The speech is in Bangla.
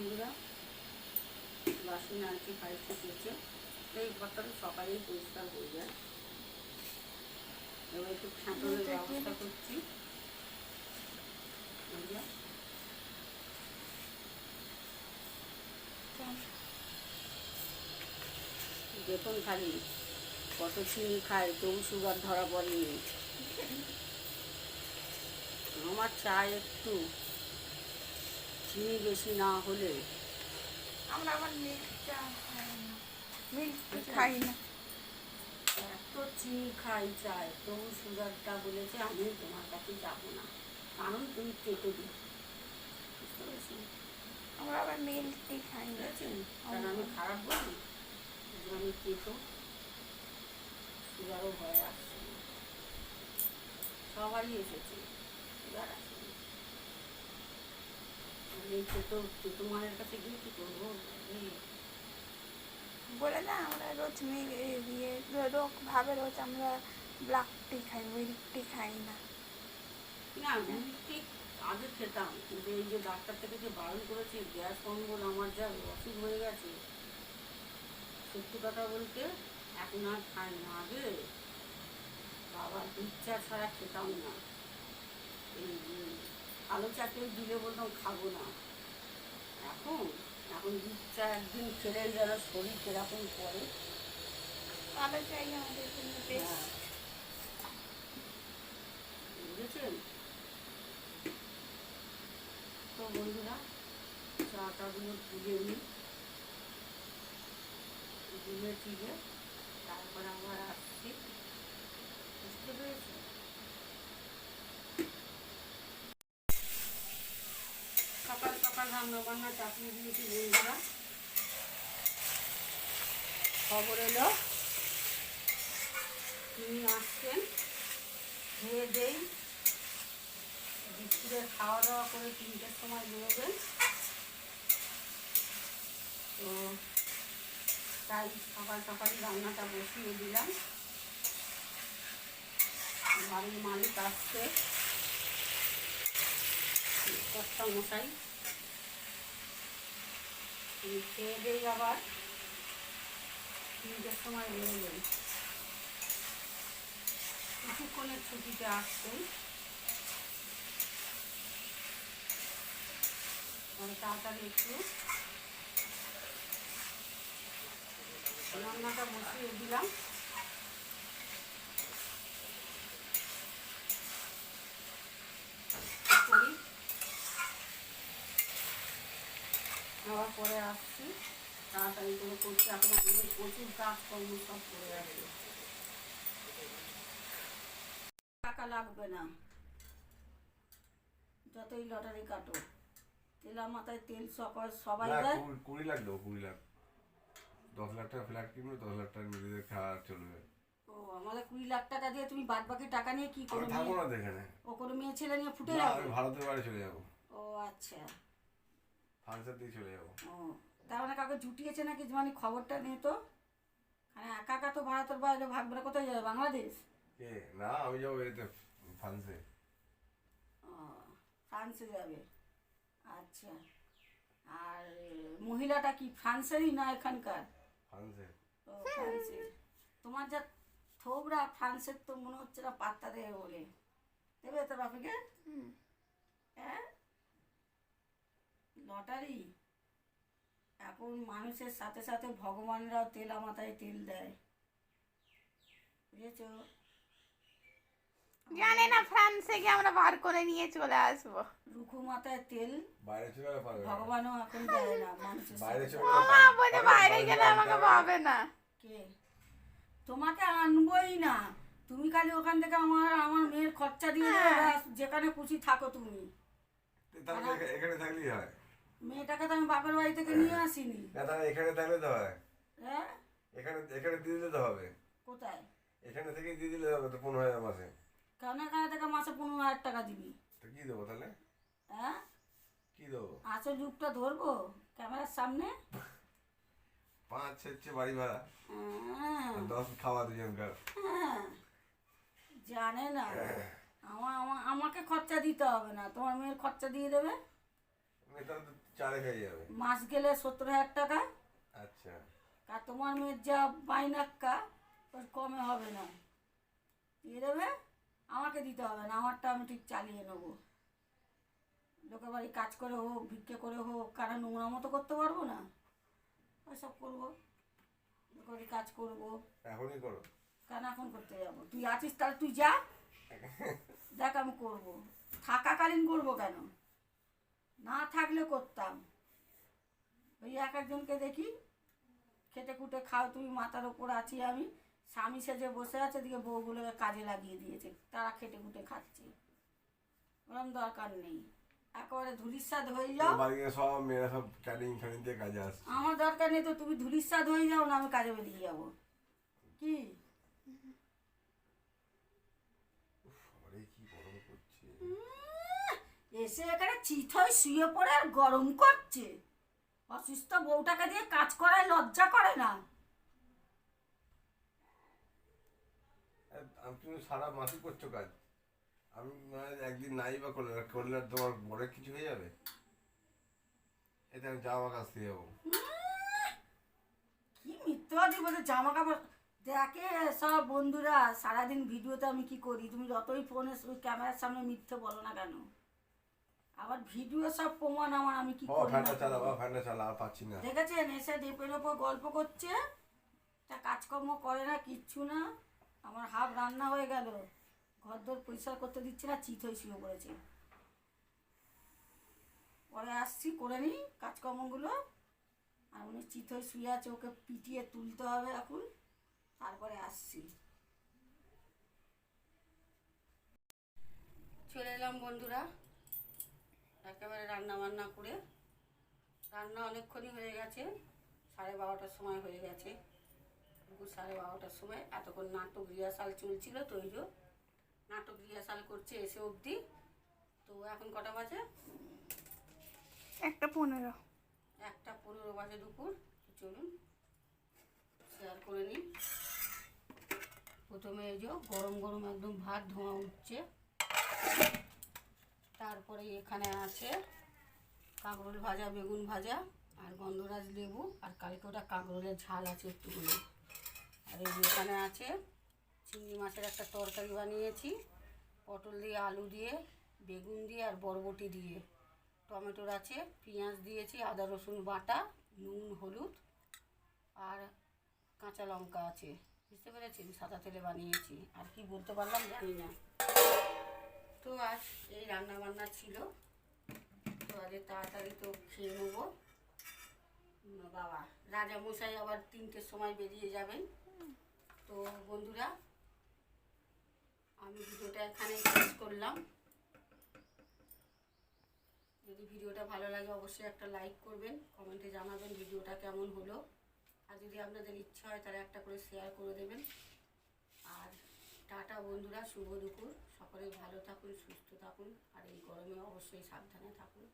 বন্ধুরা বাসন আনছি ফাইলতে চেয়েছে এই ঘরটা তো সকালেই পরিষ্কার হয়ে যায় এবার একটু ছাঁটোরের ব্যবস্থা করছি। দেখুন খালি কত চিনি খায় তবু সুগার ধরা পড়েনি। আমার চা একটু। চিনি বেশি না হলে? আমরা আবার মিল্ক চা খাই না। মিল্ক খাই না। এত চিনি খাই চায় তবু সুগারটা বলেছে আমি তোমার কাছে যাব না। কারণ তুমি কেটে দিই বুঝতে পেরেছি? আমরা আবার খাই কারণ আমি খারাপ বলি। আমি কেটো। সুগারও ভয় আসছে। সবারই এসেছে। সুগার এই মানের কাছে গিয়ে কী করব বলে না আমরা রোজ দিয়ে রোগ ভাবে রোজ আমরা ব্ল্যাক টি খাই মিল্ক টি খাই না। না ঠিক আগে খেতাম কিন্তু এই যে ডাক্তার থেকে যে বারণ করেছে গ্যাস অম্বল আমার যা অসুখ হয়ে গেছে সত্যি কথা বলতে এখন আর খাই না আগে বাবা দুধ চা ছাড়া খেতাম না। এই কালো চাকেও দিলে বলতাম খাব না। এখন এখন দুধ চা একদিন খেলে যেন শরীর কীরকম করে। ভালো চাই আমাদের জন্য বেশ। হ্যাঁ। বুঝেছেন? তো বন্ধুরা চাটাগুলো তুলে নিই। তুলে তুলে তারপর আবার আসছি। বুঝতে পেরেছি সকাল সকাল রান্না বান্না চাপিয়ে দিয়েছি বন্ধুরা খবর এলো। তিনি আসছেন। খেয়ে দেই। দুপুরে খাওয়া দাওয়া করে তিনটের সময় বেরোবেন। তো তাই সকাল সকালই রান্নাটা বসিয়ে দিলাম। বাড়ির মালিক আসছে। কর্তা মশাই। খেয়ে দেই আবার তিনটের সময় বেরোবেন কিছুক্ষণের ছুটিতে আসতেন তাড়াতাড়ি একটু রান্নাটা বসিয়ে দিলাম করি আবার পরে আসছি। তাড়াতাড়ি করে করছি এখন আমাদের প্রচুর কাজকর্ম সব করে আছে টাকা লাগবে না। যতই লটারি কাটো তেলা মাথায় তেল সকাল সবাই দেয়। কুড়ি- লাখ দেবো কুড়ি লাখ। দশ লাখ টাকা ফ্ল্যাট কিনবে দশ লাখ টাকা নিজেদের খাওয়া চলবে। ও আমাদের কুড়ি লাখ টাকা দিয়ে তুমি বাদ বাকি টাকা নিয়ে কি আমি করো থাকব না তো ও কোনো মেয়ে ছেলে নিয়ে ফুটে যাবে ভারতের বাড়ি চলে যাব। ও আচ্ছা। ফান্সার দিয়ে চলে যাব। ও তার মানে কাউকে জুটিয়েছে নাকি মানে খবরটা নেই তো? মানে একা একা তো ভারতের বাইরে ভাগবে কোথায় যাবে? বাংলাদেশ? কে না আমি যাব এতে ফ্রান্সে। ও ফ্রান্সে যাবে। আচ্ছা। আর মহিলাটা কি ফ্রান্সেরই না এখানকার? ফ্রান্সে। ও ফ্রান্সের তোমার যা থোবরা ফ্রান্সের তো মনে হচ্ছে না পাত্তা দেবে বলে। দেবে তোর বাপেকে? হ্যাঁ লটারি এখন মানুষের সাথে সাথে ভগবানরাও তেলা মাথায় তেল দেয়। বুঝেছ? জানে না ফ্রান্সে গিয়ে আমরা বার করে নিয়ে চলে আসব। রুখু মাথায় তেল বাইরে চলে পারবে ভগবানও এখন দেয় না মানুষের বাইরে চলে ও গেলে মা পারবে- বলে বাইরে গেলে আমাকে পাবে না। কে? তোমাকে আনবই না। তুমি খালি ওখান থেকে আমার আমার মেয়ের খরচা দিয়ে যেখানে খুশি থাকো তুমি। এখা- এখানে থাকলেই হয়। মেয়েটাকে তো আমি বাপের বাড়ি থেকে নিয়ে আসিনি। না তাহলে এখানে থাকলে তো হয় হ্যাঁ? এখানে এখানে দিয়ে দিলে তো হবে। কোথায়? এখানে থেকে দিয়ে দিলে হবে তো পনেরো হাজার মাসে। কেন এখানে থেকে মাসে পনেরো হাজার টাকা দিবি? তো কি দেবো তাহলে? হ্যাঁ? কি দেবো? আসল যুগটা ধরবো? ক্যামেরার সামনে? পাঁচ হচ্ছে বাড়ি ভাড়া। হ্যাঁ, দশ খাওয়া দুজনকার। হ্যাঁ। জানে না। আমার আমা- আমাকে খরচা দিতে হবে না। তোমার মেয়ের খরচা দিয়ে দেবে? হয়ে যাবে। মাস গেলে সত্তর হাজার টাকা। আচ্ছা। আর তোমার মেয়ের যা বাইনাক্কা ওর কমে হবে না। দিয়ে দেবে আমাকে দিতে হবে না আমারটা আমি ঠিক চালিয়ে নেব। লোকের বাড়ি কাজ করে হোক ভিক্ষে করে হোক কারণ নোংরা মতো করতে পারব না? ওইসব করব। লোকের বাড়ি কাজ করব। এখনই করো। কেন এখন করতে যাব? তুই আছিস তাহলে তুই যা। দেখ আমি করব। থাকাকালীন করব কেন? না থাকলে করতাম। ওই এক একজনকে দেখি খেটে কুটে খাও তুমি মাথার ওপর আছি আমি। স্বামী সেজে বসে আছে দিকে বউগুলোকে কাজে লাগিয়ে দিয়েছে তারা খেটে কুটে খাচ্ছে। ওরম দরকার নেই। একেবারে ধুলির স্বাদ হয়ে যাও। সব মেয়েরা সব ক্যারিং ফ্যারিং দিয়ে কাজে আমার দরকার নেই তো তুমি ধুলিস্বাদ হয়ে যাও না আমি কাজে বেরিয়ে যাব। কি আরে কি গরম করছে এসে এখানে চিত হয়ে শুয়ে পড়ে আর গরম করছে। অসুস্থ বউটাকে দিয়ে কাজ করায় লজ্জা করে না। তুমি সারা মাসই করছ কাজ। আমি মানে একদিন নাই বা করলে করলে তোমার বড় কিছু হয়ে যাবে? এতে আমি জামা কাচতে যাব। কি মিথ্যাবাদী বলে জামা কাপড় দেখে সব বন্ধুরা সারাদিন ভিডিওতে আমি কি করি? তুমি যতই ফোনে ক্যামেরার সামনে মিথ্যে বলো না কেন? আবার ভিডিও সব প্রমাণ আমার আমি কি ও ফ্যানটা। ফ্যানটা আর পাচ্ছি না। দেখেছেন? এসে ডেপের ওপর গল্প করছে। তা কাজকর্ম করে না কিচ্ছু না। আমার হাফ রান্না হয়ে গেল। ঘর দর পরিষ্কার করতে দিচ্ছে না চিত হয়ে শুয়ে পড়েছে। পরে আসছি করে নিই কাজকর্মগুলো। আর উনি চিত হয়ে শুয়ে আছে ওকে পিটিয়ে তুলতে হবে এখন। তারপরে আসছি। চলে এলাম বন্ধুরা। একেবারে রান্না বান্না করে রান্না অনেকক্ষণই হয়ে গেছে সাড়ে বারোটার সময় হয়ে গেছে। দুপুর সাড়ে বারোটার সময় এতক্ষণ নাটক রিহার্সাল চলছিল তো ওই যে নাটক রিহার্সাল করছে এসে অবধি। তো এখন কটা বাজে? একটা পনেরো। একটা পনেরো বাজে দুপুর চলুন শেয়ার করে নিই। প্রথমে এই যে গরম গরম একদম ভাত ধোঁয়া উঠছে। এখানে আছে কাঁকরোল ভাজা, বেগুন ভাজা আর গন্ধরাজ লেবু। আর কালকে ওটা কাঁকরোলের ঝাল আছে একটুগুলো আর এই এখানে আছে চিংড়ি মাছের একটা তরকারি বানিয়েছি। পটল দিয়ে, আলু দিয়ে, বেগুন দিয়ে আর বরবটি দিয়ে। টমেটোর আছে, পেঁয়াজ দিয়েছি, আদা, রসুন বাটা, নুন, হলুদ আর কাঁচা লঙ্কা আছে। বুঝতে পেরেছেন? সাদা তেলে বানিয়েছি। আর কি বলতে পারলাম জানি না। তো আজ এই রান্না বান্না ছিল। তো আজ তাড়াতাড়ি তো খেয়ে নেব। বাবা রাজা মশাই আবার তিনটের সময় বেরিয়ে যাবেন। তো বন্ধুরা, আমি ভিডিওটা এখানে শেষ করলাম। যদি ভিডিওটা ভালো লাগে, অবশ্যই একটা লাইক করবেন, কমেন্টে জানাবেন ভিডিওটা কেমন হলো। আর যদি আপনাদের ইচ্ছা হয়, তাহলে একটা করে শেয়ার করে দেবেন। আর টাটা বন্ধুরা, শুভ দুপুর। সকলে ভালো থাকুন, সুস্থ থাকুন, আর এই গরমে অবশ্যই সাবধানে থাকুন।